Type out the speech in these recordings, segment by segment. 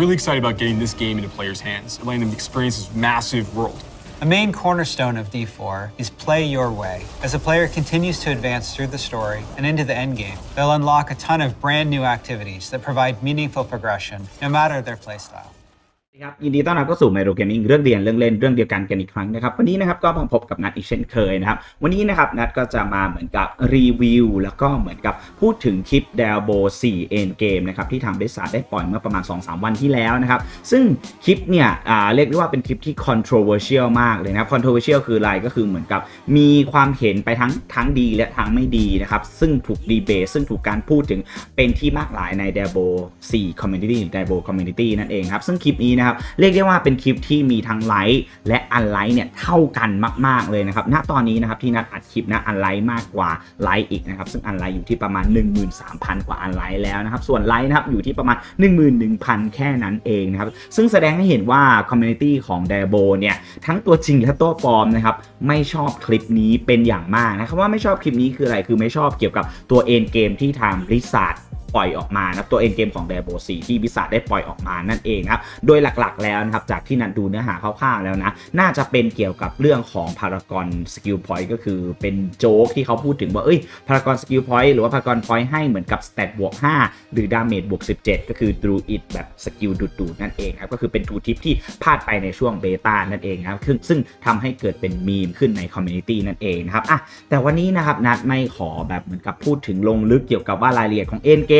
really excited about getting this game into players' hands and letting them experience this massive world. A main cornerstone of D4 is play your way. As a player continues to advance through the story and into the endgame, they'll unlock a ton of brand new activities that provide meaningful progression, no matter their playstyle. ครับยินดีต้อนรับเข้าสู่ Mero Gaming เรื่องเรียนเรื่องเล่นเรื่องเดียวกันกันอีกครั้งนะครับวันนี้นะครับก็มาพบกับนัดอีกเช่นเคยนะครับวันนี้นะครับนัดก็จะมาเหมือนกับรีวิวแล้วก็เหมือนกับพูดถึงคลิป d e l b o 4 End Game นะครับที่ทางบริษัทได้ปล่อยเมื่อประมาณ 2-3 วันที่แล้วนะครับซึ่งคลิปเนี่ยอ่าเรียกได้ว่าเป็นคลิปที่ controversial มากเลยนะครับ controversial คืออะไรก็คือเหมือนกับมีความเห็นไปทั้งทั้งดีและทั้งไม่ดีนะครับซึ่งถูกดีเบตซึ่งถูกการพูดถึงเป็นที่มากหลายใน d e l b o 4 Community หรือ d e l b o Community นั่นเองครับซึ่งคลิปนี้นะครับเรียกได้ว่าเป็นคลิปที่มีทั้งไลค์และอันไลค์เนี่ยเท่ากันมาก ๆเลยนะครับณตอนนี้นะครับที่นัดอัดคลิปนะอันไลค์มากกว่าไลค์อีกนะครับซึ่งอันไลค์อยู่ที่ประมาณ 13,000 กว่าอันไลค์แล้วนะครับส่วนไลค์นะครับอยู่ที่ประมาณ 11,000 แค่นั้นเองนะครับซึ่งแสดงให้เห็นว่าคอมมูนิตี้ของเดโบเนี่ยทั้งตัวจริงและตัวปลอมนะครับไม่ชอบคลิปนี้เป็นอย่างมากนะครับว่าไม่ชอบคลิปนี้คืออะไรคือไม่ชอบเกี่ยวกับตัวเอ็นเกมที่ทางริซาร์ ปล่อยออกมานะครับตัวเอ็นเกมของ d ด a b o 4ที่วิสาได้ปล่อยออกมานั่นเองครับโดยหลักๆ แล้วนะครับจากที่นันดูเนื้อหาคร่าวๆแล้วนะ น่าจะเป็นเกี่ยวกับเรื่องของพารากอนสกิลพอยต์ก็คือเป็นโจ๊กที่เขาพูดถึงว่าเอ้ยพารากอนสกิลพอยต์หรือว่าพารากอนพอยต์ให้เหมือนกับสเตตบวก5หรือดาเมจบวก17 ก็คือดูอิดแบบสกิลดูดๆนั่นเองครับก็คือเป็นทูทิปที่พลาดไปในช่วงเบต้านั่นเองครับซึ่งซึ่งทำให้เกิดเป็นมีมขึ้นในคอมมูนิตี้นั่นเองนะครับอะแต่วันนี้นะครับนัดไม่ขอแบบเหมือนกับพูดถึงลงลึกเกี่ยวกับว่ารายละเอียดของเอ็นเกม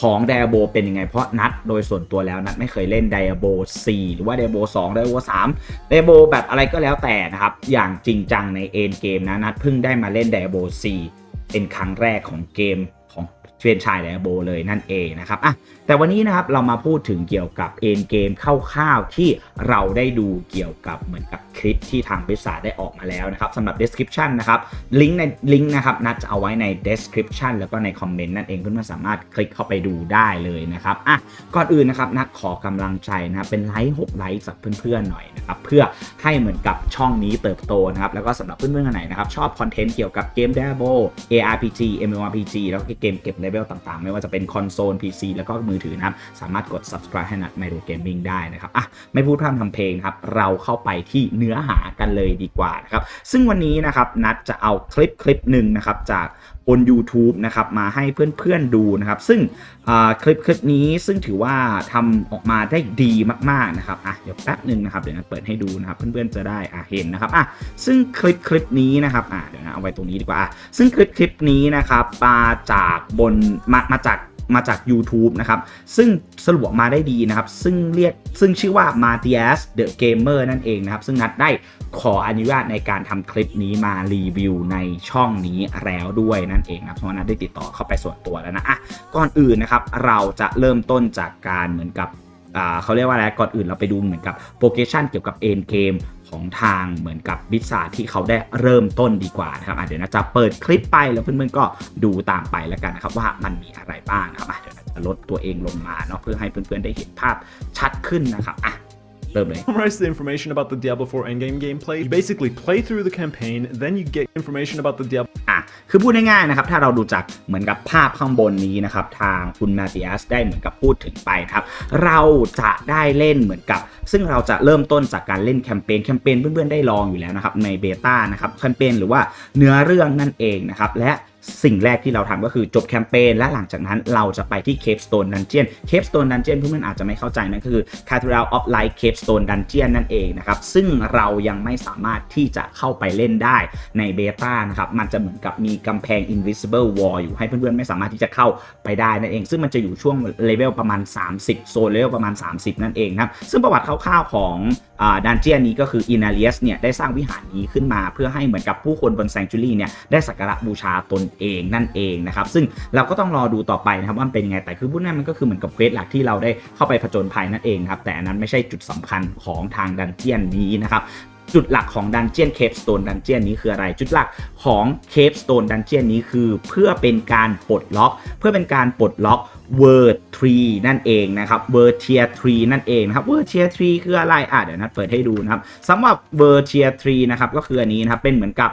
ของ d ด a b o เป็นยังไง เพราะนัดโดยส่วนตัวแล้วนัดไม่เคยเล่น d ด a b o 4หรือว่า d ด a b o 2 d ด a b o 3 d ด a b o แบบอะไรก็แล้วแต่นะครับ อย่างจริงจังในเอ็นเกมนะนัดเพิ่งได้มาเล่น d ด a b o 4เป็นครั้งแรกของเกมของเฟรนชายไดอาโบเลยนั่นเองนะครับอะ แต่วันนี้นะครับเรามาพูดถึงเกี่ยวกับเอ็นเกมคร่าวๆที่เราได้ดูเกี่ยวกับเหมือนกับคลิปที่ทางบริษัทได้ออกมาแล้วนะครับสำหรับ description นะครับลิงก์ในลิงก์นะครับนัดจะเอาไว้ใน description แล้วก็ในคอมเมนต์นั่นเองเพื่อนๆสามารถคลิกเข้าไปดูได้เลยนะครับอะก่อนอื่นนะครับนัดขอกำลังใจนะครับเป็นไลค์6ไลค์จากเพื่อนๆหน่อยนะครับเพื่อให้เหมือนกับช่องนี้เติบโตนะครับแล้วก็สำหรับเพื่อนๆคนไหนนะครับชอบคอนเทนต์เกี่ยวกับเกม d a b o ARPG MMORPG แล้วก็เกมเก็บเลเวลต่างๆ ไม่ว่าจะเป็นคอนโซล PC แล้วก็มือถือนะครับ สามารถกด subscribe ให้นัด m y r o Gaming ได้นะครับอะไม่พูดพร่ำทำเพลงครับ เราเข้าไปที่เนื้อหากันเลยดีกว่านะครับ ซึ่งวันนี้นะครับนัดจะเอาคลิปคลิปหนึ่งนะครับจาก บน YouTube นะครับมาให้เพื่อนๆดูนะครับซึ่งคลิปคลิปนี้ซึ่งถือว่าทำออกมาได้ดีมากๆนะครับอะเดี๋ยวแป๊บหนึ่งนะครับเดี๋ยวนัดเปิดให้ดูนะครับเพื่อนๆจะได้อะเห็นนะครับอะซึ่งคลิปคลิปนี้นะครับอะเดี๋ยวนะเอาไว้ตรงนี้ดีกว่าอะซึ่งคลิปคลิปนี้นะครับมาจากบนมามาจากมาจาก YouTube นะครับ ซึ่งสรุปมาได้ดีนะครับ ซึ่งเรียกซึ่งชื่อว่า Matias the Gamer นั่นเองนะครับ ซึ่งนัดได้ขออนุญาตในการทำคลิปนี้มารีวิวในช่องนี้แล้วด้วยนั่นเองนะเพราะว่านัดได้ติดต่อเข้าไปส่วนตัวแล้วนะอะก่อนอื่นนะครับเราจะเริ่มต้นจากการเหมือนกับเขาเรียกว่าอะไรก่อนอื่นเราไปดูเหมือนกับโปรเกชันเกี่ยวกับเอ็นเกมของทางเหมือนกับบิสาที่เขาได้เริ่มต้นดีกว่านะครับเดี๋ยวนะจะเปิดคลิปไปแล้วเพื่อนๆก็ดูตามไปแล้วกันนะครับว่ามันมีอะไรบ้างนะครับเดี๋ยวนะจะลดตัวเองลงมาเนาะเพื่อให้เพื่อนๆได้เห็นภาพชัดขึ้นนะครับอะ เริ่มเลย summarize the information about the Diablo 4 endgame gameplay. You basically play through the campaign, then you get information about the Diablo อะ คือพูดง่ายๆนะครับ ถ้าเราดูจากเหมือนกับภาพข้างบนนี้นะครับ ทางคุณมาติอัสได้เหมือนกับพูดถึงไปนะครับ เราจะได้เล่นเหมือนกับ ซึ่งเราจะเริ่มต้นจากการเล่นแคมเปญ แคมเปญเพื่อนๆได้ลองอยู่แล้วนะครับในเบต้านะครับ แคมเปญหรือว่าเนื้อเรื่องนั่นเองนะครับ และ สิ่งแรกที่เราทำก็คือจบแคมเปญและหลังจากนั้นเราจะไปที่ Cave Stone Dungeon Cave Stone Dungeon เพื่อนๆอาจจะไม่เข้าใจนั่นก็คือ Cathedral of Light Cave Stone Dungeon นั่นเองนะครับซึ่งเรายังไม่สามารถที่จะเข้าไปเล่นได้ในเบต้านะครับมันจะเหมือนกับมีกำแพง Invisible Wall อยู่ให้เพื่อนๆไม่สามารถที่จะเข้าไปได้นั่นเอง ซึ่งมันจะอยู่ช่วงเลเวลประมาณ 30 โซนเลเวลประมาณ 30 นั่นเองนะครับซึ่งประวัติคร่าวๆของ ดันเจียนนี้ก็คืออินาเลียสเนี่ยได้สร้างวิหารนี้ขึ้นมา เพื่อให้เหมือนกับผู้คนบนแซงจูรี่เนี่ยได้สักการะบูชาตนเองนั่นเองนะครับซึ่งเราก็ต้องรอดูต่อไปนะครับว่ามันเป็นยังไงแต่คือพูดง่ายมันก็คือเหมือนกับเควสหลักที่เราได้เข้าไปผจญภัยนั่นเองครับแต่อันนั้นไม่ใช่จุดสำคัญของทางดันเจียนนี้นะครับจุดหลักของดันเจียนเคปสโตนดันเจียนนี้คืออะไร จุดหลักของเคปสโตนดันเจียนนี้คือเพื่อเป็นการปลดล็อก เพื่อเป็นการปลดล็อก Word Tree นั่นเองนะครับ Word Tier Tree นั่นเองนะครับ Word Tier Tree คืออะไรอะเดี๋ยวนัดเปิดให้ดูนะครับสำหรับ Word Tier Tree นะครับก็คืออันนี้นะครับเป็นเหมือนกับ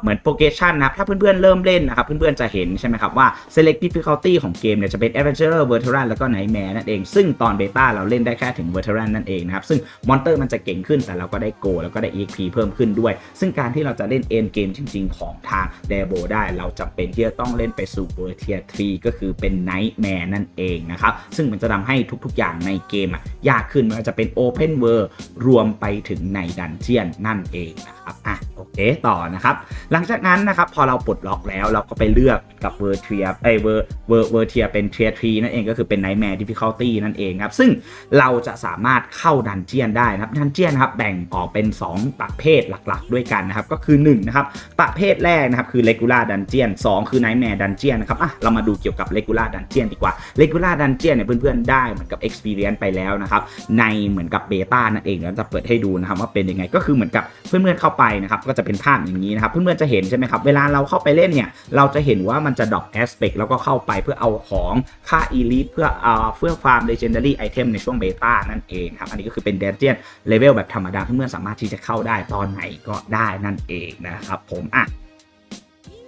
เหมือน progression นะครับถ้าเพื่อนๆเริ่มเล่นนะครับเพื่อนๆจะเห็นใช่ไหมครับว่า select difficulty ของเกมเนี่ยจะเป็น adventurer veteran แล้วก็ nightmare นั่นเองซึ่งตอนเบต้าเราเล่นได้แค่ถึง veteran นั่นเองนะครับซึ่งมอนเตอร์มันจะเก่งขึ้นแต่เราก็ได้โกแล้วก็ได้ exp เพิ่มขึ้นด้วย ซึ่งการที่เราจะเล่น end game จริง ๆ ของทาง d e b o ได้เราจำเป็นที่จะต้องเล่นไปสู่ Word Tier 3ก็คือเป็น nightmare นั่แม่นั่นเองนะครับ ซึ่งมันจะทำให้ทุกๆอย่างในเกมยากขึ้นไม่ว่าจะเป็น open world รวมไปถึงในดันเจียนนั่นเองนะครับ อะโอเคต่อนะครับ หลังจากนั้นนะครับพอเราปลดล็อกแล้วเราก็ไปเลือกกับเวอร์เทียเอเวอร์เวอร์เวอร์เทียเป็นเทียทรีนั่นเองก็คือเป็น Nightmare Difficulty นั่นเองครับ ซึ่งเราจะสามารถเข้าดันเจียนได้นะครับดันเจียนครับแบ่งออกเป็น 2 ประเภทหลักๆ ด้วยกันนะครับ ก็คือ1นะครับประเภทแรกนะครับคือ Regular Dungeon 2คือ Nightmare Dungeon นะครับอะเรามาดูเกี่ยวกับ Regular Dungeon ดีกว่า Regular Dungeon เนี่ยเพื่อนๆได้เหมือนกับ Experience ไปแล้วนะครับในเหมือนกับเบต้านั่นเองแล้วจะเปิดให้ดูนะครับว่าเป็นยังไงก็คือเหมือนกับเพื่อนๆเข้าไปนะครับก็จะเป็นภาพอย่างนี้นะครับเพื่อนๆจะเห็นใช่ไหมครับเวลาเราเข้าไปเล่นเนี่ยเราจะเห็นว่ามันจะดรอปแอสเปกแล้วก็เข้าไปเพื่อเอาของค่า Elite เพื่อเอ่อเพื่อฟาร์ม Legendary Item ในช่วงเบต้านั่นเองครับอันนี้ก็คือเป็น Dungeon Level แบบธรรมดาเพื่อนๆสามารถที่จะเข้าได้ตอนไหนก็ได้นั่นเองนะครับผมอะ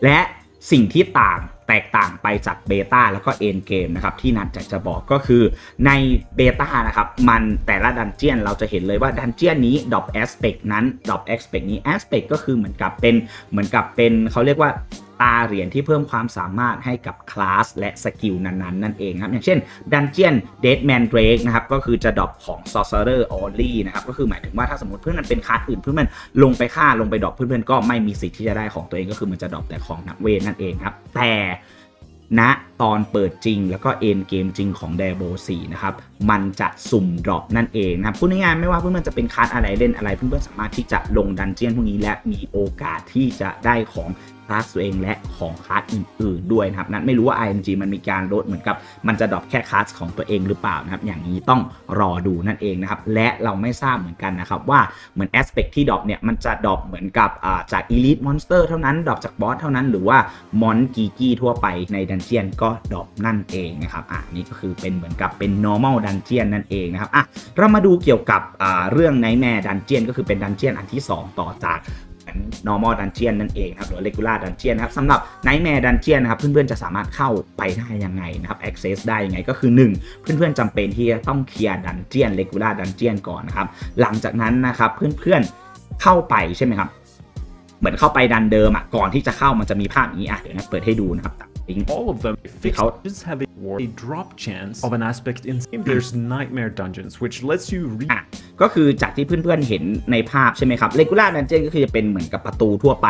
และสิ่งที่ต่าง แตกต่างไปจากเบต้าแล้วก็เอ็นเกมนะครับที่นัดจะจะบอกก็คือในเบต้านะครับมันแต่ละดันเจียนเราจะเห็นเลยว่าดันเจียนนี้ดรอปแอสเปกนั้นดรอปแอสเปกนี้แอสเปกก็คือเหมือนกับเป็นเหมือนกับเป็นเขาเรียกว่า ตาเหรียญที่เพิ่มความสามารถให้กับคลาสและสกิลนั้นๆ นั่นเองครับ อย่างเช่นดันเจียนเดดแมนเดรกนะครับ ก็คือจะดรอปของ Sorcerer Only นะครับ ก็คือหมายถึงว่าถ้าสมมติเพื่อนมันเป็นคลาสอื่นเพื่อนมันลงไปฆ่าลงไปดรอปเพื่อนๆก็ไม่มีสิทธิ์ที่จะได้ของตัวเองก็คือมันจะดรอปแต่ของนักเวทนั่นเองครับ แต่ณตอนเปิดจริงแล้วก็เอ็นเกมจริงของ d a b o 4นะครับ มันจะสุ่มดรอปนั่นเองนะครับพูดง่ายๆไม่ว่าเพื่อนๆจะเป็นคลาสอะไรเล่นอะไร เพื่อนๆสามารถที่จะลงดันเจียนพวกนี้และมีโอกาสที่จะได้ของ ลาสตัวเองและของคลาสอื่นๆด้วยนะครับนั้นไม่รู้ว่า IMG มันมีการลดเหมือนกับมันจะดรอปแค่คลาสของตัวเองหรือเปล่านะครับอย่างนี้ต้องรอดูนั่นเองนะครับและเราไม่ทราบเหมือนกันนะครับว่าเหมือนแอสเปคที่ดรอปเนี่ยมันจะดรอปเหมือนกับอ่าจาก Elite Monster เท่านั้นดรอปจากบอสเท่านั้นหรือว่ามอนกีกี้ทั่วไปในดันเจียนก็ดรอปนั่นเองนะครับอะนี่ก็คือเป็นเหมือนกับเป็น normal dungeon นั่นเองนะครับอะเรามาดูเกี่ยวกับเรื่อง Nightmare Dungeon ก็คือเป็นดันเจียนอันที่ 2 ต่อจาก น normal dungeon นั่นเองครับหรือ regular dungeon นะครับสำหรับ nightmare dungeon นะครับเพื่อนๆจะสามารถเข้าไปได้ยังไงนะครับ access ได้ยังไงก็คือ 1 เพื่อนๆจำเป็นที่จะต้องเคลียร์ dungeon regular dungeon ก่อนนะครับหลังจากนั้นนะครับเพื่อนๆเข้าไปใช่ไหมครับเหมือนเข้าไปดันเดิมอะก่อนที่จะเข้ามันจะมีภาพอย่างนี้อะเดี๋ยวนะเปิดให้ดูนะครับ ลิงก์ All of them fixed How- just have a, a drop chance of an aspect in there's nightmare dungeons, which lets you read อะก็คือจากที่เพื่อนๆเห็นในภาพใช่ไหมครับ regular dungeon ก็คือจะเป็นเหมือนกับประตูทั่วไป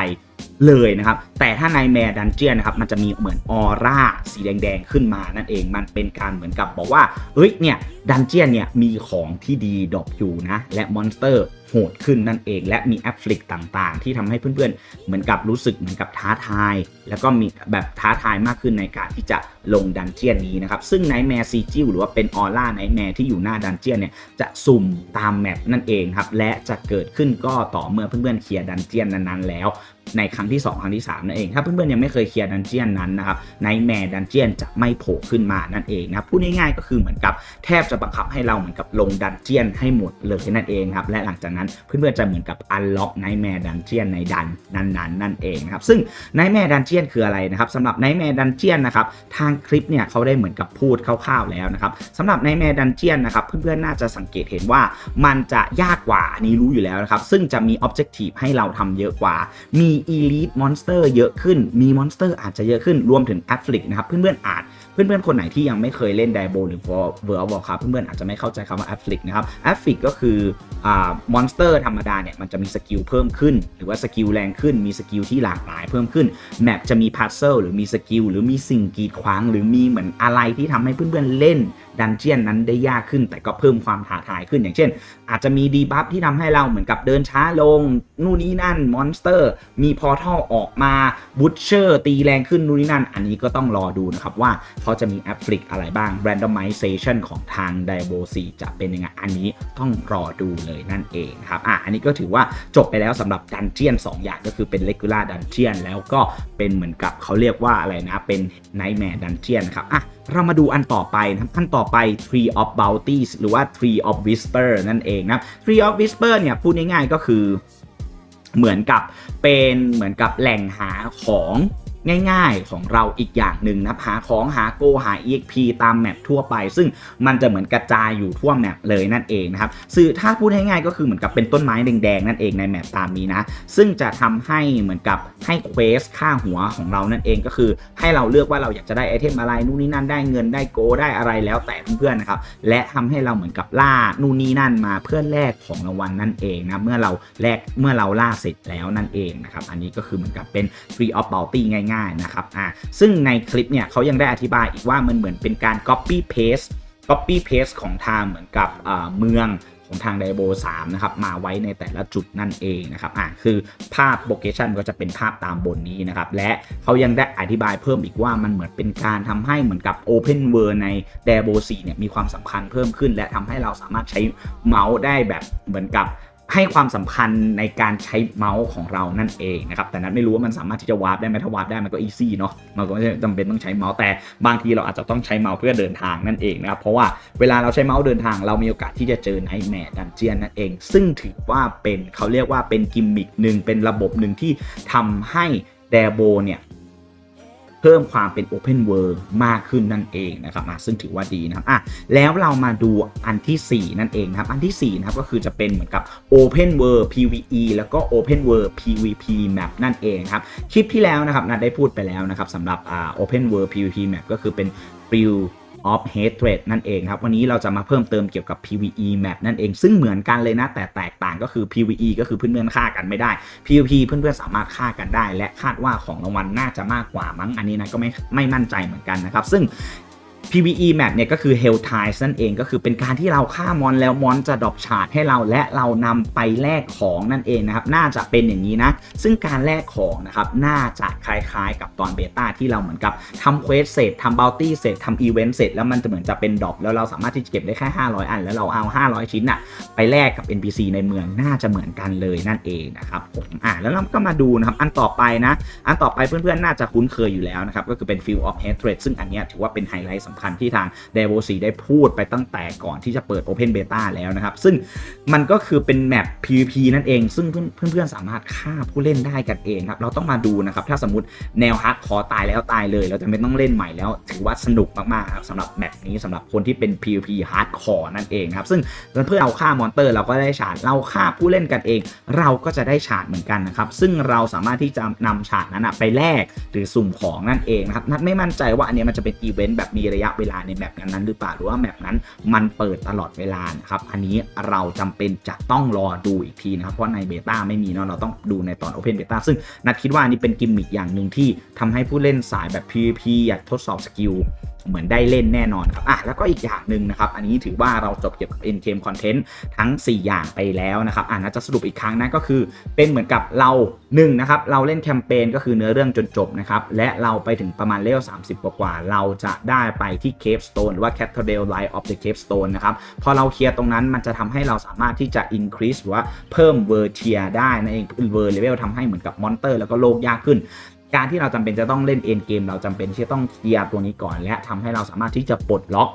เลยนะครับ แต่ถ้าในแมร์ดันเจียนนะครับ มันจะมีเหมือนออร่าสีแดงๆ ขึ้นมานั่นเอง มันเป็นการเหมือนกับบอกว่า เฮ้ยเนี่ยดันเจียนเนี่ยมีของที่ดีดรอปอยู่นะ และมอนสเตอร์ โหดขึ้นนั่นเอง และมีแอปฟลิกต่างๆ ที่ทำให้เพื่อนๆ เหมือนกับรู้สึกเหมือนกับท้าทาย แล้วก็มีแบบท้าทายมากขึ้นในการที่จะลงดันเจียนนี้นะครับซึ่งไนแมร์ซีจิวหรือว่าเป็นออร่าไนแมร์ที่อยู่หน้าดันเจียนเนี่ยจะสุ่มตามแมปนั่นเองครับและจะเกิดขึ้นก็ต่อเมื่อเพื่อนๆเคลียร์ดันเจียนนั้นๆแล้ว ในครั้งที่ 2 ครั้งที่ 3 นั่นเอง ถ้าเพื่อนๆยังไม่เคยเคลียร์ดันเจียนนั้นนะครับในแมร์ดันเจียนจะไม่โผล่ขึ้นมานั่นเองนะพูดง่ายๆก็คือเหมือนกับแทบจะบังคับให้เราเหมือนกับลงดันเจียนให้หมดเลยนั่นเองครับและหลังจากนั้นเพื่อนๆจะเหมือนกับอันล็อกไนแมร์ดันเจียนในดันนั้นๆนั่นเองนะครับซึ่งไนแมร์ดันเจียนคืออะไรนะครับสำหรับไนแมร์ดันเจียนนะครับทางคลิปเนี่ยเขาได้เหมือนกับพูดคร่าวๆแล้วนะครับสำหรับไนแมร์ดันเจียนนะครับเพื่อนๆน่าจะสังเกตเห็นว่ามันจะยากกว่าอันนี้รู้อยู่แล้วนะครับซึ่งจะมี Objective ให้เราทำเยอะกว่ามี Elite Monster เยอะขึ้น มี Monster อาจจะเยอะขึ้น รวมถึง a f f l i c นะครับ เพื่อนๆอาจ เพื่อนๆ คนไหนที่ยังไม่เคยเล่น d i a b o หรือ World of Warcraft เพื่อนๆ อาจจะไม่เข้าใจคำว่า a f f l i c นะครับ a f f l i c ก็คืออ่ามอนสเตอร์ธรรมดาเนี่ย มันจะมีสกิลเพิ่มขึ้น หรือว่าสกิลแรงขึ้น มีสกิลที่หลากหลายเพิ่มขึ้น แมปจะมีพัซเซิลหรือมีสกิลหรือมีสิ่งกีดขวาง หรือมีเหมือนอะไรที่ทำให้เพื่อนๆเล่น ดันเจียนนั้นได้ยากขึ้น แต่ก็เพิ่มความท้าทายขึ้นอย่างเช่น อาจจะมีดีบัฟที่ทำให้เราเหมือนกับเดินช้าลง นู่นนี่นั่นมอนสเตอร์ มีพอทัลออกมาบูชเชอร์ตีแรงขึ้นนู่นนี่นั่น อันนี้ก็ต้องรอดูนะครับว่าเขาจะมีแอปฟลิกอะไรบ้าง randomization ของทาง d i a b o 4จะเป็นยังไงอันนี้ต้องรอดูเลยนั่นเองครับอะอันนี้ก็ถือว่าจบไปแล้วสำหรับดันเจียน2 อย่างก็คือเป็น regular dungeon แล้วก็เป็นเหมือนกับเขาเรียกว่าอะไรนะเป็น nightmare dungeon นครับอะ เรามาดูอันต่อไปนะครับอันต่อไป Tree of Bounties หรือว่า Tree of Whisper นั่นเองนะ Tree of Whisper เนี่ยพูดง่ายๆก็คือเหมือนกับเป็นเหมือนกับแหล่งหาของ ง่ายๆของเราอีกอย่างหนึ่งนะหาของหาโกหา EXP ตามแมปทั่วไป ซึ่งมันจะเหมือนกระจายอยู่ทั่วแมปเลยนั่นเองนะครับสื่อถ้าพูดง่ายๆก็คือเหมือนกับเป็นต้นไม้แดงๆนั่นเองในแมปตามนี้นะ ซึ่งจะทำให้เหมือนกับให้เควสค่าหัวของเรานั่นเองก็คือให้เราเลือกว่าเราอยากจะได้ไอเทมอะไรนู่นนี่นั่นได้เงินได้โกได้อะไรแล้วแต่เพื่อนๆนะครับและทำให้เราเหมือนกับล่านู่นนี่นั่นมาเพื่อแลกของรางวัลนั่นเองนะเมื่อเราแลกเมื่อเราล่าเสร็จแล้วนั่นเองนะครับอันนี้ก็คือเหมือนกับเป็น Free of Bounty ง่ายๆนะครับอ่าซึ่งในคลิปเนี่ยเขายังได้อธิบายอีกว่ามันเหมือนเป็นการ copy paste copy paste ของทางเหมือนกับเมืองของทางไดโบ3นะครับมาไว้ในแต่ละจุดนั่นเองนะครับอะคือภาพโลเคชันก็จะเป็นภาพตามบนนี้นะครับและเขายังได้อธิบายเพิ่มอีกว่ามันเหมือนเป็นการทำให้เหมือนกับ Open World ใน d a b o 4เนี่ยมีความสำคัญเพิ่มขึ้น และทำให้เราสามารถใช้เมาส์ได้แบบเหมือนกับ ให้ความสำคัญในการใช้เมาส์ของเรานั่นเองนะครับ แต่นั้นไม่รู้ว่ามันสามารถที่จะวาร์ปได้ไหมถ้าวาร์ปได้มันก็อีซี่เนาะ มันก็ไม่จำเป็นต้องใช้เมาส์ แต่บางทีเราอาจจะต้องใช้เมาส์เพื่อเดินทางนั่นเองนะครับ เพราะว่าเวลาเราใช้เมาส์เดินทาง เรามีโอกาสที่จะเจอไนท์แมร์ดันเจียนนั่นเอง ซึ่งถือว่าเป็นเขาเรียกว่าเป็นกิมมิคหนึ่งเป็นระบบหนึ่งที่ทำให้เดโบเนี่ย เพิ่มความเป็น Open World มากขึ้นนั่นเองนะครับซึ่งถือว่าดีนะครับอะแล้วเรามาดูอันทีสี่ 4 นั่นเองครับ อันที่4นะครับก็คือจะเป็นเหมือนกับ Open World PVE แล้วก็ Open World PVP Map นั่นเองครับ คลิปที่แล้วนะครับนัดได้พูดไปแล้วนะครับสำหรับอ่า Open World PVP Map ก็คือเป็น Build of Hatred นั่นเองครับ วันนี้เราจะมาเพิ่มเติมเกี่ยวกับ PVE Map นั่นเอง ซึ่งเหมือนกันเลยนะ แต่แตกต่างก็คือ PVE ก็คือเพื่อนๆฆ่ากันไม่ได้ PVP เพื่อนๆสามารถฆ่ากันได้ และคาดว่าของรางวัลน่าจะมากกว่ามั้ง อันนี้นะก็ไม่ไม่มั่นใจเหมือนกันนะครับ ซึ่ง PVE map เนี่ยก็คือ Hell Ties นั่นเองก็คือเป็นการที่เราฆ่ามอนแล้วมอนจะดรอปชาร์ดให้เราและเรานำไปแลกของนั่นเองนะครับ น่าจะเป็นอย่างนี้นะ ซึ่งการแลกของนะครับ น่าจะคล้ายๆ กับตอนเบต้าที่เราเหมือนกับทำเควสเสร็จทำบัลตี้เสร็จทำอีเวนต์เสร็จแล้วมันจะเหมือนจะเป็นดรอปแล้วเราสามารถที่จะเก็บได้แค่ 500 อัน แล้วเราเอา 500 ชิ้นอะไปแลกกับ NPC ในเมืองน่าจะเหมือนกันเลยนั่นเองนะครับผมอะแล้วเราก็มาดูนะครับอันต่อไปนะ อันต่อไปเพื่อนๆน่าจะคุ้นเคยอยู่แล้วนะครับก็คือเป็น Field of Hatred ซึ่งอันนี้ถือว่าเป็นไฮไลท์สำคัญที่ทาง d e v o 4ได้พูดไปตั้งแต่ก่อนที่จะเปิด Open Beta แล้วนะครับ ซึ่งมันก็คือเป็นแมป PVP นั่นเอง ซึ่งเพื่อนๆสามารถฆ่าผู้เล่นได้กันเองครับ เราต้องมาดูนะครับ ถ้าสมมติแนวฮาร์ดคอร์ตายแล้วตายเลย เราจะไม่ต้องเล่นใหม่แล้ว ถือว่าสนุกมากๆครับสำหรับแมปนี้สำหรับคนที่เป็น PVP ฮาร์ดคอร์นั่นเองครับ ซึ่งเพื่อเราฆ่ามอนเตอร์เราก็ได้ฉาดเราฆ่าผู้เล่นกันเอง เราก็จะได้ฉาดเหมือนกันนะครับ ซึ่งเราสามารถที่จะนำฉาดนั้นไปแลกหรือสุ่มของนั่นเองนะครับนัดไม่มั่นใจว่าอันนี้มันจะเป็นอีเวนต์แบบมีระยะเวลาในแมปนั้นๆหรือเปล่าหรือว่าแมปนั้นมันเปิดตลอดเวลานะครับอันนี้เราจำเป็นจะต้องรอดูอีกทีนะครับเพราะในเบต้าไม่มีเนาะเราต้องดูในตอน Open Beta ซึ่งนัดคิดว่านี่เป็นกิมมิคอย่างหนึ่งที่ทำให้ผู้เล่นสายแบบ PVP อยากทดสอบสกิล เหมือนได้เล่นแน่นอนครับอะแล้วก็อีกอย่างหนึ่งนะครับ อันนี้ถือว่าเราจบเกี่ยวกับ End Game Content ทั้ง 4 อย่างไปแล้วนะครับอ่านะจะสรุปอีกครั้งนะก็คือ เป็นเหมือนกับเรา1นะครับเราเล่นแคมเปญก็คือเนื้อเรื่องจนจบนะครับและเราไปถึงประมาณเลเวล30 กว่าๆเราจะได้ไปที่ Cave Stone หรือว่า Cathedral Light of the Cave Stone นะครับพอเราเคลียร์ตรงนั้นมันจะทำให้เราสามารถที่จะ increase หรือว่าเพิ่ม v e r t i e r ได้นั่นเอง v e r level ทำให้เหมือนกับมอนเตอร์แล้วก็โลกยากขึ้น การที่เราจำเป็นจะต้องเล่นเอ็นเกมเราจำเป็นที่จะต้องเคลียร์ตัวนี้ก่อน และทำให้เราสามารถที่จะปลดล็อก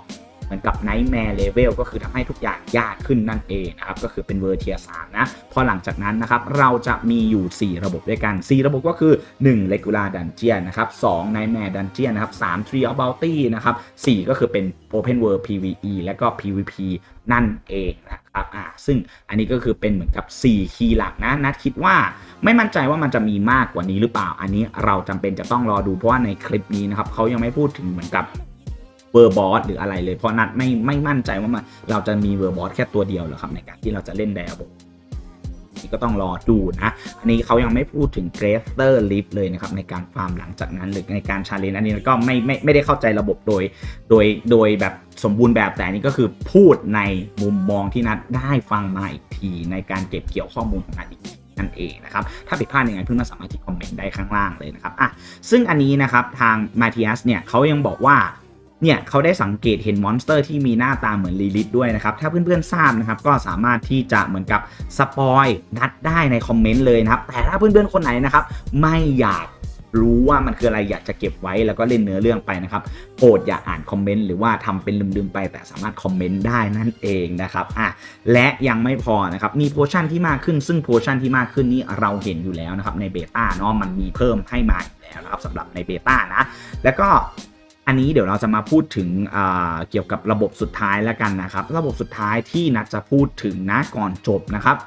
เหมือนกับ Nightmare Level ก็คือทำให้ทุกอย่างยากขึ้นนั่นเองนะครับก็คือเป็นเวอร์เทียสามนะพอหลังจากนั้นนะครับเราจะมีอยู่ 4 ระบบด้วยกัน 4 ระบบก็คือ 1 Regular Dungeon นะครับ2 Nightmare Dungeon นะครับ3 Tree of Bounty นะครับ4ก็คือเป็น Open World PVE และก็ PVP นั่นเองนะครับอ่าซึ่งอันนี้ก็คือเป็นเหมือนกับ 4 คีย์หลักนะนัดคิดว่าไม่มั่นใจว่ามันจะมีมากกว่านี้หรือเปล่า อันนี้เราจำเป็นจะต้องรอดูเพราะว่าในคลิปนี้นะครับเขายังไม่พูดถึงเหมือนกับ เวอร์บอสหรืออะไรเลย เพราะนัดไม่ไม่มั่นใจว่ามันเราจะมีเวอร์บอสแค่ตัวเดียวหรอครับในการที่เราจะเล่นไดอาโบนี่ก็ต้องรอดูนะ อันนี้เขายังไม่พูดถึงเกรสเตอร์ลิฟเลยนะครับ ในการฟาร์มหลังจากนั้นหรือในการชาเลนจ์อันนี้ก็ไม่ไม่ไม่ได้เข้าใจระบบโดย โดยโดยแบบสมบูรณ์แบบแต่อันนี้ก็คือพูดในมุมมองที่นัดได้ฟังมาอีกที ในการเก็บเกี่ยวข้อมูลของนัดอีกทีนั่นเองนะครับ ถ้าผิดพลาดยังไงเพื่อนๆสามารถที่คอมเมนต์ได้ข้างล่างเลยนะครับอะซึ่งอันนี้นะครับทางมาทิอัสเนี่ยเขายังบอกว่า เนี่ยเขาได้สังเกตเห็นมอนสเตอร์ที่มีหน้าตาเหมือนลีลิทด้วยนะครับ ถ้าเพื่อนๆทราบนะครับ ก็สามารถที่จะเหมือนกับสปอยนัดได้ในคอมเมนต์เลยนะครับ แต่ถ้าเพื่อนๆคนไหนนะครับ ไม่อยากรู้ว่ามันคืออะไรอยากจะเก็บไว้แล้วก็เล่นเนื้อเรื่องไปนะครับโปรดอย่าอ่านคอมเมนต์หรือว่าทำเป็นลืมๆไปแต่สามารถคอมเมนต์ได้นั่นเองนะครับอะและยังไม่พอนะครับมีโพชั่นที่มากขึ้น ซึ่งโพชั่นที่มากขึ้นนี้เราเห็นอยู่แล้วนะครับในเบต้าเนาะมันมีเพิ่มให้มาแล้วนะครับสำหรับในเบต้านะแล้วก็ อันนี้เดี๋ยวเราจะมาพูดถึงเกี่ยวกับระบบสุดท้ายแล้วกันนะครับ ระบบสุดท้ายที่นัดจะพูดถึงนะก่อนจบนะครับ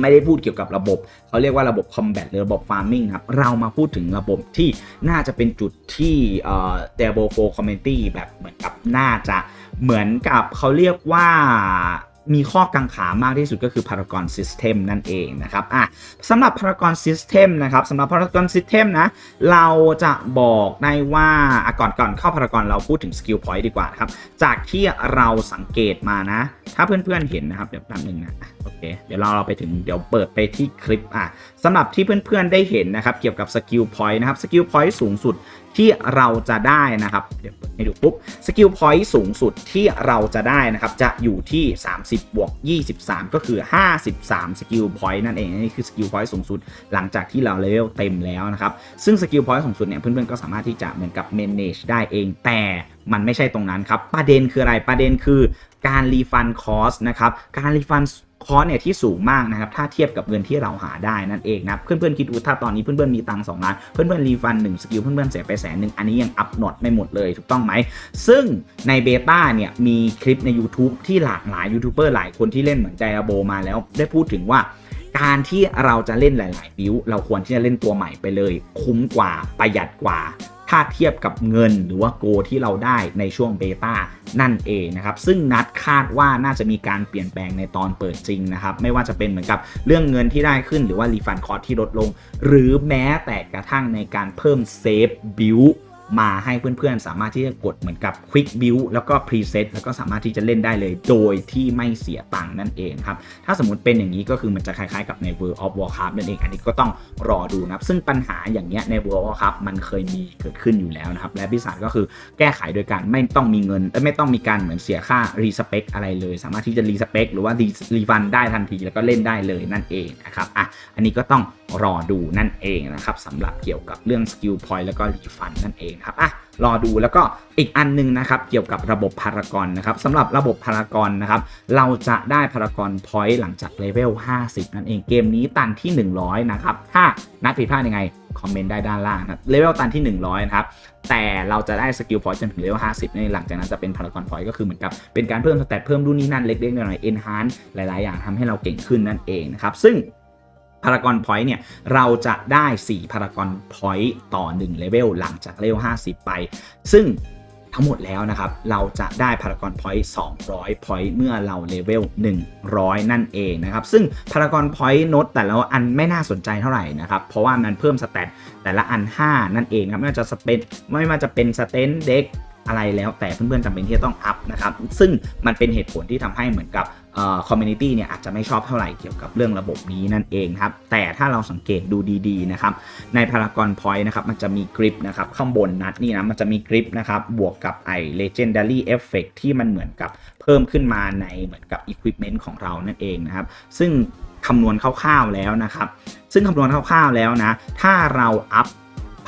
ไม่ได้พูดเกี่ยวกับระบบ เขาเรียกว่าระบบคอมแบทหรือระบบฟาร์มิงครับ เรามาพูดถึงระบบที่น่าจะเป็นจุดที่เอ่อ d e b o 4 Community แบบเหมือนกับน่าจะเหมือนกับเขาเรียกว่า มีข้อกังขามากที่สุดก็คือ Paragon System นั่นเองนะครับอะสำหรับ Paragon System นะครับสำหรับ Paragon System นะ เราจะบอกได้ว่าอะก่อนก่อนเข้า Paragon เราพูดถึง Skill Point ดีกว่าครับ จากที่เราสังเกตมานะ ถ้าเพื่อนๆเห็นนะครับ เดี๋ยวแป๊บนึงนะโอเค เดี๋ยวเราเราไปถึงเดี๋ยวเปิดไปที่คลิปอะสำหรับที่เพื่อนๆได้เห็นนะครับ เกี่ยวกับ Skill Point นะครับ Skill Point สูงสุดที่เราจะได้นะครับ เดี๋ยวเปิดให้ดูปุ๊บ Skill Point สูงสุดที่เราจะได้นะครับ จะอยู่ที่ 30บวก23 ก็คือ 53 Skill Point นั่นเองนี่คือ Skill Point สูงสุดหลังจากที่เราเลเวลเต็มแล้วนะครับ ซึ่ง Skill Point สูงสุดเนี่ยเพื่อนๆก็สามารถที่จะเหมือนกับ manage ได้เองแต่มันไม่ใช่ตรงนั้นครับ ประเด็นคืออะไรประเด็นคือการรีฟันคอสนะครับการรีฟัน คอสเนี่ยที่สูงมากนะครับถ้าเทียบกับเงินที่เราหาได้นั่นเองนะเพื่อนๆคิดดูถ้าตอนนี้เพื่อนๆมีตังค์สองล้านเพื่อนๆรีฟันหนึ่งสกิลเพื่อนๆเสียไปแสนหนึ่งอันนี้ยังอัพนอตไม่หมดเลยถูกต้องไหม ซึ่งในเบต้าเนี่ยมีคลิปใน YouTube ที่หลากหลายยูทูบเบอร์หลายคนที่เล่นเหมือนไดอาโบมาแล้วได้พูดถึงว่าการที่เราจะเล่นหลาย ๆ บิวเราควรที่จะเล่นตัวใหม่ไปเลย คุ้มกว่าประหยัดกว่า ถ้าเทียบกับเงินหรือว่าโกที่เราได้ในช่วงเบต้านั่นเองนะครับ ซึ่งนัดคาดว่าน่าจะมีการเปลี่ยนแปลงในตอนเปิดจริงนะครับ ไม่ว่าจะเป็นเหมือนกับเรื่องเงินที่ได้ขึ้นหรือว่ารีฟันคอร์สที่ลดลง หรือแม้แต่กระทั่งในการเพิ่มเซฟบิล มาให้เพื่อนๆ สามารถที่จะกดเหมือนกับ Quick Build แล้วก็ Preset แล้วก็สามารถที่จะเล่นได้เลย โดยที่ไม่เสียตังค์นั่นเองครับ ถ้าสมมติเป็นอย่างนี้ก็คือมันจะคล้ายๆกับใน World of Warcraft นั่นเอง อันนี้ก็ต้องรอดูนะครับ ซึ่งปัญหาอย่างเงี้ยใน World of Warcraft มันเคยมีเกิดขึ้นอยู่แล้วนะครับ และพิศาจก็คือแก้ไขโดยการไม่ต้องมีเงินเอ้ยไม่ต้องมีการเหมือนเสียค่า Respec อะไรเลย สามารถที่จะ Respec หรือว่า Refund ได้ทันทีแล้วก็เล่นได้เลยนั่นเองนะครับอะอันนี้ก็ต้อง รอดูนั่นเองนะครับสำหรับเกี่ยวกับเรื่อง Skill Point แล้วก็ Refund นั่นเองครับอะรอดูแล้วก็อีกอันหนึงนะครับเกี่ยวกับระบบพารากอนนะครับสำหรับระบบพารากอนนะครับเราจะได้พารากอนพอยต์หลังจากเลเวล50 นั่นเองเกมนี้ตันที่ 100 นะครับ ถ้านัดผิดพลาดยังไงคอมเมนต์ได้ด้านล่างนะเลเวลตันที่ 100 นะครับ แต่เราจะได้สกิลพอยต์จนถึงเลเวล 50นี่หลังจากนั้นจะเป็นพารากอนพอยต์ก็คือเหมือนกับเป็นการเพิ่มสเตตเพิ่มรุ่นนี้นั่นเล็กๆหน่อยๆเอ็นฮานหลาย ๆ อย่างทำให้เราเก่งขึ้นนั่นเองนะครับ ซึ่ง พารากอนพอยต์เนี่ยเราจะได้4พารากอนพอยต์ต่อ1เลเวลหลังจากเลเวล50 ไป ซึ่งทั้งหมดแล้วนะครับ เราจะได้พารากอนพอยต์200พอยต์เมื่อเราเลเวล100 นั่นเองนะครับ ซึ่งพารากอนพอยต์โน้ตแต่ละอันไม่น่าสนใจเท่าไหร่นะครับ เพราะว่ามันเพิ่มสเตตแต่ละอัน 5 นั่นเองครับไม่ว่าจะสเปนไม่ว่าจะเป็นสเตนเด็ก อะไรแล้วแต่เพื่อนๆจำเป็นที่จะต้องอัพนะครับซึ่งมันเป็นเหตุผลที่ทำให้เหมือนกับคอมมูนิตี้เนี่ยอาจจะไม่ชอบเท่าไหร่เกี่ยวกับเรื่องระบบนี้นั่นเองครับแต่ถ้าเราสังเกตดูดีๆนะครับในพารากอนพอยต์นะครับมันจะมีกริปนะครับข้างบนนัดนี่นะมันจะมีกริปนะครับบวกกับไอ้ legendary effect ที่มันเหมือนกับเพิ่มขึ้นมาในเหมือนกับ equipment ของเรานั่นเองนะครับซึ่งคำนวณคร่าวๆแล้วนะครับ ซึ่งคำนวณคร่าวๆแล้วนะ ถ้าเราอัพ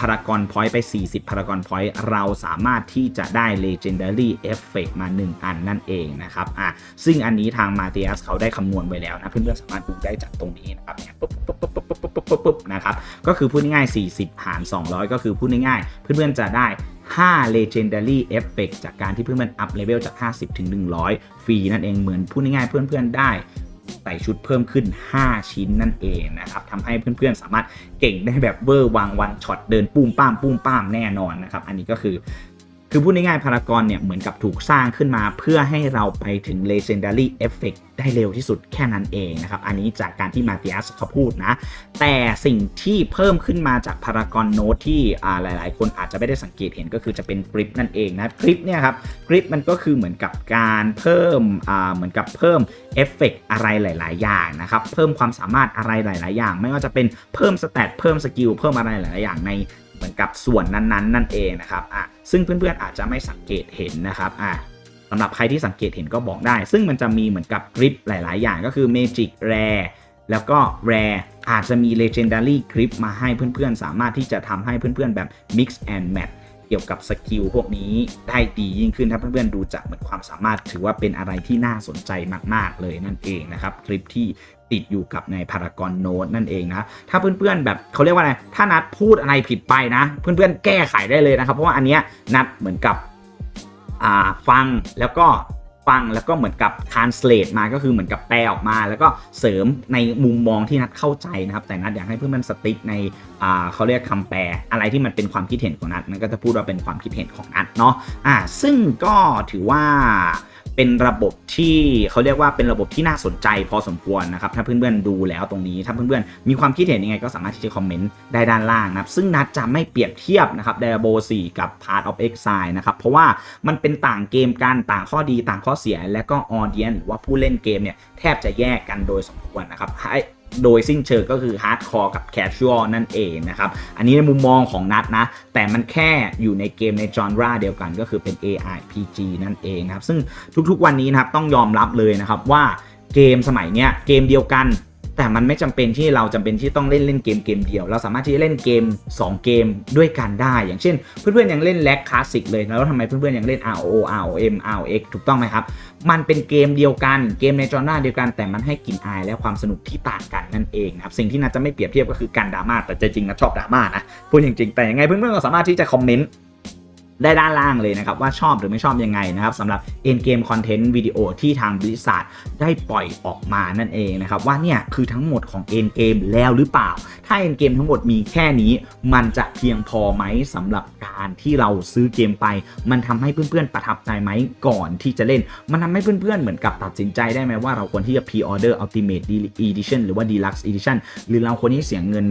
พารากอนพอยต์ไป 40พารากอนพอยต์เราสามารถที่จะได้ Legendary Effect มา 1 อันนั่นเองนะครับอะซึ่งอันนี้ทางมาเตียสเขาได้คำนวณไว้แล้วนะเพื่อนๆสามารถดูได้จากตรงนี้นะครับเนี่ยปุ๊บปุ๊บปุ๊บปุ๊บปุ๊บปุ๊บปุ๊บนะครับก็คือพูดง่ายๆ40 หาร 200 ก็คือพูดง่ายๆ เพื่อนๆจะได้5 Legendary Effect จากการที่เพื่อนๆอัพเลเวลจาก 50 ถึง 100 ฟรีนั่นเองเหมือนพูดง่ายๆเพื่อนๆได้ ใส่ชุดเพิ่มขึ้น 5 ชิ้นนั่นเองนะครับทำให้เพื่อนๆสามารถเก่งได้แบบเวอร์วางวันช็อตเดินปุ้มป้ามปุ้มป้ามแน่นอนนะครับ อันนี้ก็คือ คือพูดง่ายๆพารากอนเนี่ยเหมือนกับถูกสร้างขึ้นมาเพื่อให้เราไปถึง Legendary Effect ได้เร็วที่สุดแค่นั้นเองนะครับ อันนี้จากการที่มาติอัสเขาพูดนะ แต่สิ่งที่เพิ่มขึ้นมาจากพารากอนโนตที่หลายๆ คนอาจจะไม่ได้สังเกตเห็นก็คือจะเป็นกริปนั่นเองนะกริปเนี่ยครับกริปมันก็คือเหมือนกับการเพิ่มเหมือนกับเพิ่มเอฟเฟกอะไรหลาย ๆ อย่างนะครับ เพิ่มความสามารถอะไรหลาย ๆ อย่าง ไม่ว่าจะเป็นเพิ่มสเตตเพิ่มสกิลเพิ่มอะไรหลาย ๆ อย่างใน เหมือนกับส่วนนั้นๆ นั่นเองนะครับอะซึ่งเพื่อนๆอาจจะไม่สังเกตเห็นนะครับอะสำหรับใครที่สังเกตเห็นก็บอกได้ ซึ่งมันจะมีเหมือนกับกริปหลาย ๆ อย่างก็คือ Magic Rare แล้วก็ rare อาจจะมี legendary grip มาให้เพื่อนๆ สามารถที่จะทำให้เพื่อนๆ แบบ mix and match เกี่ยวกับสกิลพวกนี้ได้ดียิ่งขึ้นถ้าเพื่อนๆ ดูจากเหมือนความสามารถถือว่าเป็นอะไรที่น่าสนใจมากๆเลยนั่นเองนะครับ คลิปที่ ติดอยู่กับในพารากอนโน้ตนั่นเองนะถ้าเพื่อนๆแบบเขาเรียกว่าอะไรถ้านัดพูดอะไรผิดไปนะ เพื่อนๆแก้ไขได้เลยนะครับ เพราะว่าอันเนี้ยนัดเหมือนกับฟังแล้วก็ฟังแล้วก็เหมือนกับ translate มาก็คือเหมือนกับแปลออกมา แล้วก็เสริมในมุมมองที่นัดเข้าใจนะครับ แต่นัดอยากให้เพื่อนมันสติ๊กในเขาเรียกคำแปลอะไรที่มันเป็นความคิดเห็นของนัดนัดก็จะพูดว่าเป็นความคิดเห็นของนัดเนาะอ่าซึ่งก็ถือว่า เป็นระบบที่เขาเรียกว่าเป็นระบบที่น่าสนใจพอสมควรนะครับ ถ้าเพื่อนๆดูแล้วตรงนี้ ถ้าเพื่อนๆมีความคิดเห็นยังไงก็สามารถที่จะคอมเมนต์ได้ด้านล่างนะครับ ซึ่งนัดจะไม่เปรียบเทียบนะครับ Diablo 4 กับ Part of Exile นะครับ เพราะว่ามันเป็นต่างเกมกันต่างข้อดีต่างข้อเสีย และก็ Audience หรือว่าผู้เล่นเกมเนี่ยแทบจะแยกกันโดยสมควรนะครับ โดยสิ้นเชิงก็คือฮาร์ดคอร์กับแคชชวลนั่นเองนะครับ อันนี้ในมุมมองของนัดนะ แต่มันแค่อยู่ในเกมในจอนราเดียวกันก็คือเป็น ARPG นั่นเองนะครับ ซึ่งทุกๆวันนี้นะครับต้องยอมรับเลยนะครับว่าเกมสมัยเนี้ยเกมเดียวกัน แต่มันไม่จำเป็นที่เราจำเป็นที่ต้องเล่นเล่นเกมเกมเดียว เราสามารถที่จะเล่นเกม 2 เกมด้วยกันได้ อย่างเช่น เพื่อนๆยังเล่นแล็กคลาสสิกเลยแล้วทำไมเพื่อนๆยังเล่น RO ROM ROX ถูกต้องไหมครับ มันเป็นเกมเดียวกันเกมในจอหน้าเดียวกันแต่มันให้กลิ่นอายและความสนุกที่ต่างกันนั่นเองนะครับสิ่งที่น่าจะไม่เปรียบเทียบก็คือการดราม่าแต่จริงๆนะชอบดราม่านะพูดจริงๆแต่ยังไงเพื่อนๆก็สามารถที่จะคอมเมนต์ ได้ด้านล่างเลยนะครับว่าชอบหรือไม่ชอบยังไงนะครับสำหรับ End Game Content วิดีโอที่ทางบริษัทได้ปล่อยออกมานั่นเองนะครับว่าเนี่ยคือทั้งหมดของ End Game แล้วหรือเปล่า ถ้า End Game ทั้งหมดมีแค่นี้ มันจะเพียงพอไหมสำหรับการที่เราซื้อเกมไป มันทำให้เพื่อนๆประทับใจไหมก่อนที่จะเล่น มันทำให้เพื่อนๆเหมือนกับตัดสินใจได้ไหมว่าเราควรที่จะ Pre-order Ultimate Edition หรือว่า Deluxe Edition หรือเราควรที่เสียเงิน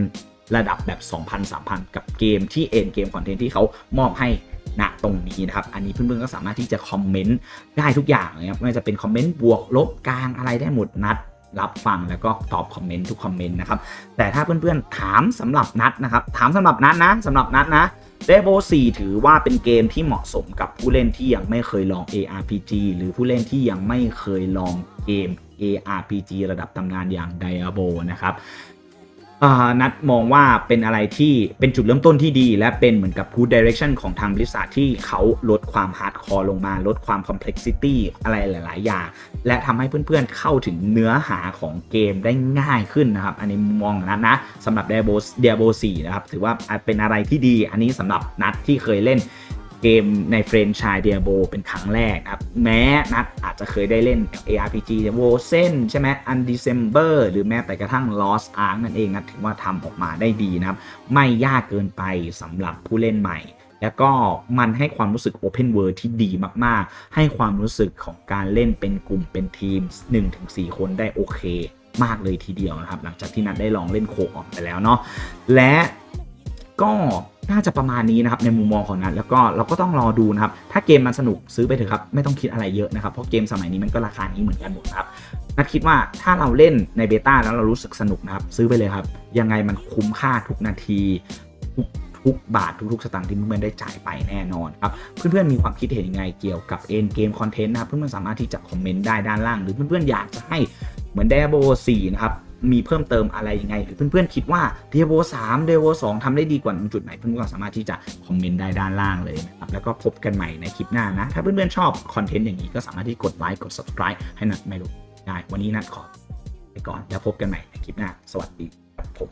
ระดับแบบ 2,000 3,000 กับเกมที่ End Game Content ที่เขามอบให้ ณตรงนี้นะครับ อันนี้เพื่อนๆก็สามารถที่จะคอมเมนต์ได้ทุกอย่างนะครับไม่ว่าจะเป็นคอมเมนต์บวกลบกลางอะไรได้หมดนัดรับฟังแล้วก็ตอบคอมเมนต์ทุกคอมเมนต์นะครับ แต่ถ้าเพื่อนๆถามสำหรับนัดนะครับ ถามสำหรับนัดนะสำหรับนัดนะ d e v o 4ถือว่าเป็นเกมที่เหมาะสมกับผู้เล่นที่ยังไม่เคยลอง ARPG หรือผู้เล่นที่ยังไม่เคยลองเกม ARPG ระดับตำนานอย่าง Diablo นะครับ นัดมองว่าเป็นอะไรที่เป็นจุดเริ่มต้นที่ดี และเป็นเหมือนกับ good direction ของทางบริษัทที่เขาลดความ hard core ลงมา ลดความ complexity อะไรหลาย ๆ อย่าง และทำให้เพื่อน ๆ เข้าถึงเนื้อหาของเกมได้ง่ายขึ้นนะครับ อันนี้มองของนัดนะสำหรับ Diablo Diablo 4นะครับ ถือว่าเป็นอะไรที่ดี อันนี้สำหรับนัดที่เคยเล่น เกมในเฟรนช h ายเดียโบเป็นครั้งแรกนะครับ แม้นัดอาจจะเคยได้เล่น ARPG โวเซนใช่ไหม Undecember หรือแม้แต่กระทั่ง Lost Ark นั่นเองนะถือว่าทำออกมาได้ดีนะครับ ไม่ยากเกินไปสำหรับผู้เล่นใหม่ แล้วก็มันให้ความรู้สึก Open World ที่ดีมากๆ ให้ความรู้สึกของการเล่นเป็นกลุ่มเป็นทีม 1-4 คนได้โอเคมากเลยทีเดียวนะครับ หลังจากที่นัดได้ลองเล่นโคออกไปแล้วเนาะและก็ น่าจะประมาณนี้นะครับในมุมมองของนัดแล้วก็เราก็ต้องรอดูนะครับถ้าเกมมันสนุกซื้อไปเถอะครับไม่ต้องคิดอะไรเยอะนะครับเพราะเกมสมัยนี้มันก็ราคานี้เหมือนกันหมดครับนัดคิดว่าถ้าเราเล่นในเบต้าแล้วเรารู้สึกสนุกนะครับซื้อไปเลยครับยังไงมันคุ้มค่าทุกนาทีทุกทุกบาททุกๆสตางค์ที่เพื่อนๆได้จ่ายไปแน่นอนครับเพื่อนๆมีความคิดเห็นยังไงเกี่ยวกับเอ็นเกมคอนเทนต์นะครับเพื่อนๆสามารถที่จะคอมเมนต์ได้ด้านล่าง หรือเพื่อนๆอยากจะให้เหมือน Diablo 4นะครับ มีเพิ่มเติมอะไรยังไง หรือเพื่อนๆคิดว่า Diablo 3 Diablo 2ทำได้ดีกว่าตรงจุดไหนเพื่อนๆก็สามารถที่จะคอมเมนต์ได้ด้านล่างเลยนะครับแล้วก็พบกันใหม่ในคลิปหน้านะ ถ้าเพื่อนๆชอบคอนเทนต์อย่างนี้ก็สามารถที่กดไลค์กด subscribe ให้นัดไม่รู้ได้วันนี้นัดขอไปก่อนแล้วพบกันใหม่ในคลิปหน้า สวัสดีครับผม